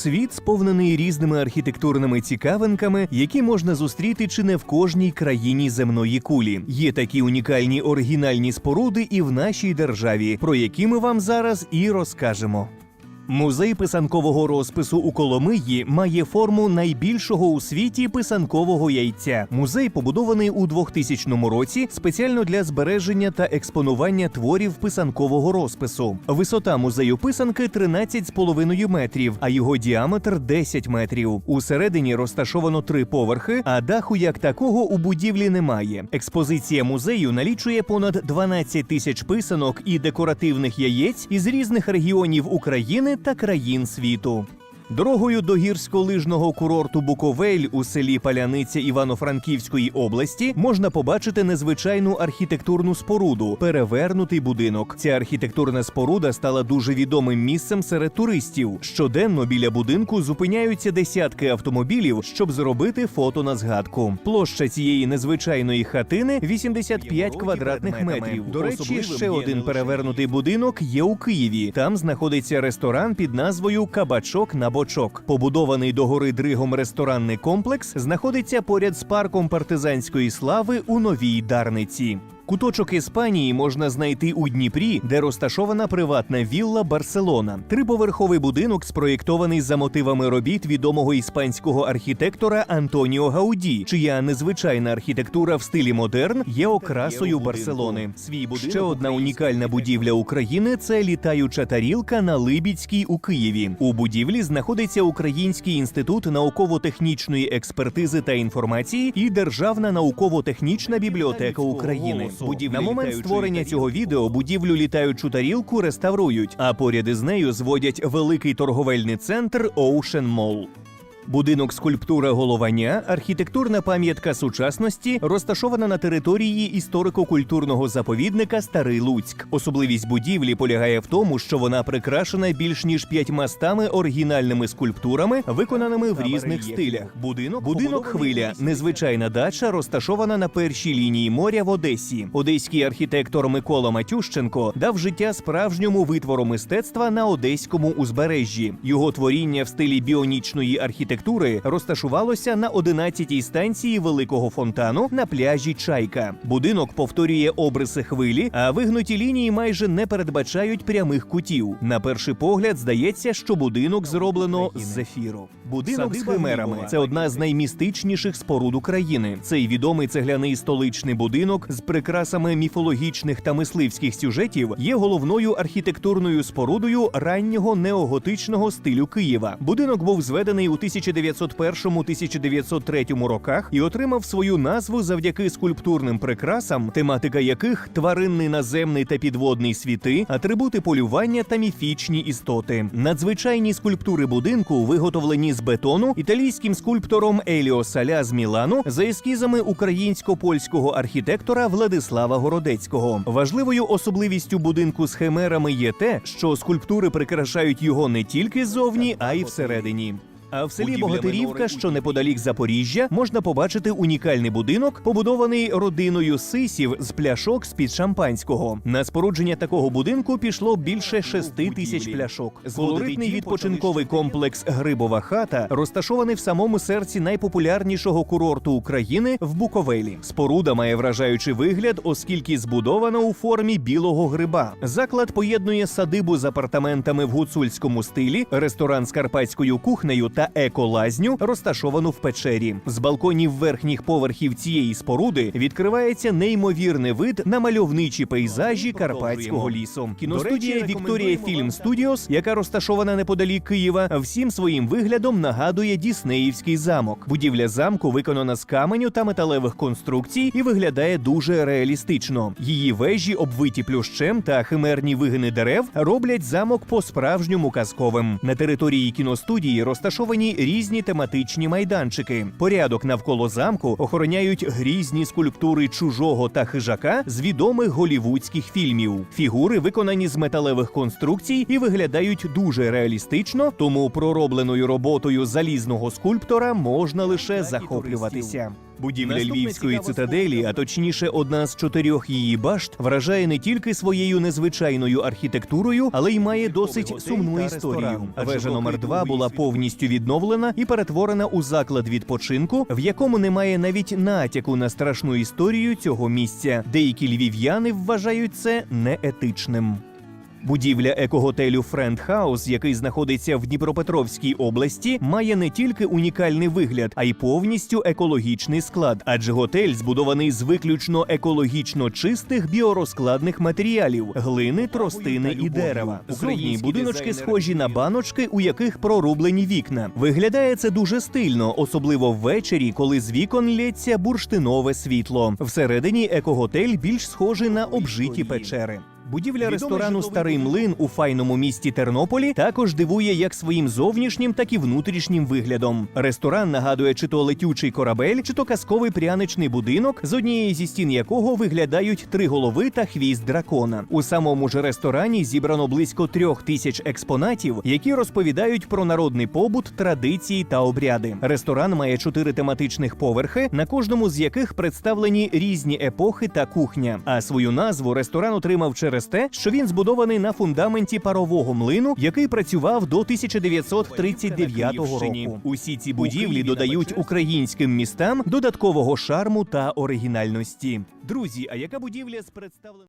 Світ сповнений різними архітектурними цікавинками, які можна зустріти чи не в кожній країні земної кулі. Є такі унікальні оригінальні споруди і в нашій державі, про які ми вам зараз і розкажемо. Музей писанкового розпису у Коломиї має форму найбільшого у світі писанкового яйця. Музей побудований у 2000 році спеціально для збереження та експонування творів писанкового розпису. Висота музею писанки 13,5 метрів, а його діаметр 10 метрів. Усередині розташовано три поверхи, а даху як такого у будівлі немає. Експозиція музею налічує понад 12 тисяч писанок і декоративних яєць із різних регіонів України та країн світу. Дорогою до гірськолижного курорту Буковель у селі Паляниця Івано-Франківської області можна побачити незвичайну архітектурну споруду перевернутий будинок. Ця архітектурна споруда стала дуже відомим місцем серед туристів. Щоденно біля будинку зупиняються десятки автомобілів, щоб зробити фото на згадку. Площа цієї незвичайної хатини 85 квадратних метрів. До речі, ще один перевернутий будинок є у Києві. Там знаходиться ресторан під назвою Кабачок на бочок. Побудований догори дригом ресторанний комплекс знаходиться поряд з парком партизанської слави у Новій Дарниці. Куточок Іспанії можна знайти у Дніпрі, де розташована приватна вілла Барселона. Триповерховий будинок спроєктований за мотивами робіт відомого іспанського архітектора Антоніо Гауді, чия незвичайна архітектура в стилі модерн є окрасою Барселони. Свій будинок ще одна унікальна будівля України це літаюча тарілка на Либідській у Києві. У будівлі знаходиться Український інститут науково-технічної експертизи та інформації і Державна науково-технічна бібліотека України. Будівлі на момент створення цього відео будівлю літаючу тарілку реставрують, а поряд із нею зводять великий торговельний центр Ocean Mall. Будинок скульптура Головання, архітектурна пам'ятка сучасності, розташована на території історико-культурного заповідника Старий Луцьк. Особливість будівлі полягає в тому, що вона прикрашена більш ніж п'ятьма стами оригінальними скульптурами, виконаними в різних стилях. Будинок, будинок хвиля, незвичайна дача, розташована на першій лінії моря в Одесі. Одеський архітектор Микола Матющенко дав життя справжньому витвору мистецтва на одеському узбережжі. Його творіння в стилі біонічної архітектури розташувалося на 11-й станції великого фонтану на пляжі Чайка. Будинок повторює обриси хвилі, а вигнуті лінії майже не передбачають прямих кутів. На перший погляд здається, що будинок зроблено з зефіру. Будинок з химерами це одна з наймістичніших споруд України. Цей відомий цегляний столичний будинок з прикрасами міфологічних та мисливських сюжетів є головною архітектурною спорудою раннього неоготичного стилю Києва. Будинок був зведений у 1901-1903 роках і отримав свою назву завдяки скульптурним прикрасам, тематика яких тваринний наземний та підводний світи, атрибути полювання та міфічні істоти. Надзвичайні скульптури будинку виготовлені з бетону італійським скульптором Еліо Саля з Мілану за ескізами українсько-польського архітектора Владислава Городецького. Важливою особливістю будинку з химерами є те, що скульптури прикрашають його не тільки ззовні, а й всередині. А в селі Богатирівка, що неподалік Запоріжжя, можна побачити унікальний будинок, побудований родиною сисів з пляшок з-під шампанського. На спорудження такого будинку пішло більше шести тисяч пляшок. З Колоритний відпочинковий комплекс Грибова хата розташований в самому серці найпопулярнішого курорту України в Буковелі. Споруда має вражаючий вигляд, оскільки збудована у формі білого гриба. Заклад поєднує садибу з апартаментами в гуцульському стилі, ресторан з карпатською кухнею та еколазню, розташовану в печері. З балконів верхніх поверхів цієї споруди відкривається неймовірний вид на мальовничі пейзажі карпатського лісу. Кіностудія Вікторія Фільм Студіос, яка розташована неподалік Києва, всім своїм виглядом нагадує Діснеївський замок. Будівля замку виконана з каменю та металевих конструкцій і виглядає дуже реалістично. Її вежі, обвиті плющем та химерні вигини дерев, роблять замок по-справжньому казковим. На території кіностудії розташовані різні тематичні майданчики. Порядок навколо замку охороняють грізні скульптури чужого та хижака з відомих голівудських фільмів. Фігури виконані з металевих конструкцій і виглядають дуже реалістично, тому проробленою роботою залізного скульптора можна лише захоплюватися. Будівля львівської цитаделі, а точніше, одна з чотирьох її башт, вражає не тільки своєю незвичайною архітектурою, але й має досить сумну історію. Вежа номер 2 була повністю відновлена і перетворена у заклад відпочинку, в якому немає навіть натяку на страшну історію цього місця. Деякі львів'яни вважають це неетичним. Будівля екоготелю Френд Хаус, який знаходиться в Дніпропетровській області, має не тільки унікальний вигляд, а й повністю екологічний склад. Адже готель збудований з виключно екологічно чистих біорозкладних матеріалів глини, тростини і дерева. Зовні будиночки схожі на баночки, у яких прорублені вікна. Виглядає це дуже стильно, особливо ввечері, коли з вікон лється бурштинове світло. Всередині екоготель більш схожий на обжиті печери. Будівля ресторану Старий млин у файному місті Тернополі також дивує як своїм зовнішнім, так і внутрішнім виглядом. Ресторан нагадує чи то летючий корабель, чи то казковий пряничний будинок, з однієї зі стін якого виглядають три голови та хвіст дракона. У самому ж ресторані зібрано близько трьох тисяч експонатів, які розповідають про народний побут, традиції та обряди. Ресторан має чотири тематичних поверхи, на кожному з яких представлені різні епохи та кухня. А свою назву ресторан отримав через те, що він збудований на фундаменті парового млину, який працював до 1939 року. Усі ці будівлі додають українським містам додаткового шарму та оригінальності. Друзі, а яка будівля з представлених